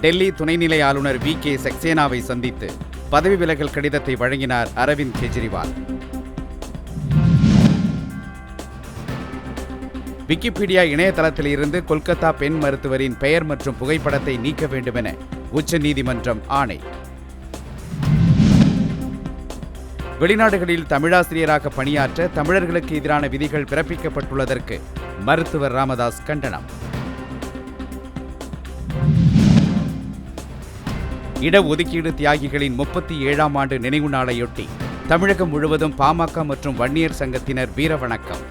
டெல்லி துணைநிலை ஆளுநர் V K சக்சேனாவை சந்தித்து பதவி விலகல் கடிதத்தை வழங்கினார் அரவிந்த் கெஜ்ரிவால். விக்கிபீடியா இணையதளத்தில் இருந்து கொல்கத்தா பெண் மருத்துவரின் பெயர் மற்றும் புகைப்படத்தை நீக்க வேண்டுமென உச்சநீதிமன்றம் ஆணை. வெளிநாடுகளில் தமிழாசிரியராக பணியாற்ற தமிழர்களுக்கு எதிரான விதிகள் பிறப்பிக்கப்பட்டுள்ளதற்கு மருத்துவர் ராமதாஸ் கண்டனம். இடஒதுக்கீடு தியாகிகளின் முப்பத்தி ஏழாம் ஆண்டு நினைவு நாளையொட்டி தமிழகம் முழுவதும் பாமக மற்றும் வன்னியர் சங்கத்தினர் வீர வணக்கம்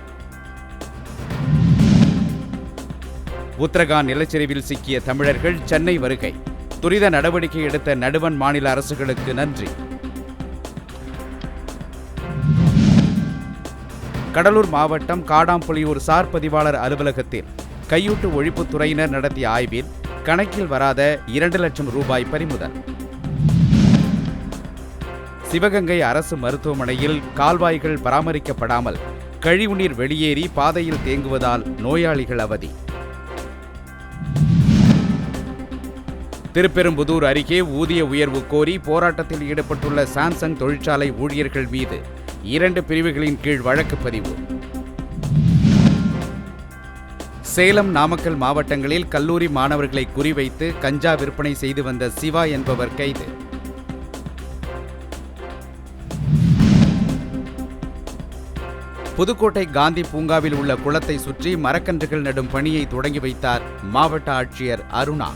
உத்தரகாண்ட் நிலச்சரிவில் சிக்கிய தமிழர்கள் சென்னை வருகை. துரித நடவடிக்கை எடுத்த நடுவன் மாநில அரசுகளுக்கு நன்றி. கடலூர் மாவட்டம் காடாம்புலியூர் சார் பதிவாளர் அலுவலகத்தில் கையூட்டு ஒழிப்புத்துறையினர் நடத்திய ஆய்வில் கணக்கில் வராத இரண்டு லட்சம் ரூபாய் பறிமுதல். சிவகங்கை அரசு மருத்துவமனையில் கால்வாய்கள் பராமரிக்கப்படாமல் கழிவுநீர் வெளியேறி பாதையில் தேங்குவதால் நோயாளிகள் அவதி. திருப்பெரும்புதூர் அருகே ஊதிய உயர்வு கோரி போராட்டத்தில் ஈடுபட்டுள்ள சாம்சங் தொழிற்சாலை ஊழியர்கள் மீது இரண்டு பிரிவுகளின் கீழ் வழக்கு பதிவு. சேலம் நாமக்கல் மாவட்டங்களில் கல்லூரி மாணவர்களை குறிவைத்து கஞ்சா விற்பனை செய்து வந்த சிவா என்பவர் கைது. புதுக்கோட்டை காந்தி பூங்காவில் உள்ள குளத்தை சுற்றி மரக்கன்றுகள் நடும் பணியை தொடங்கி வைத்தார் மாவட்ட ஆட்சியர் அருணா.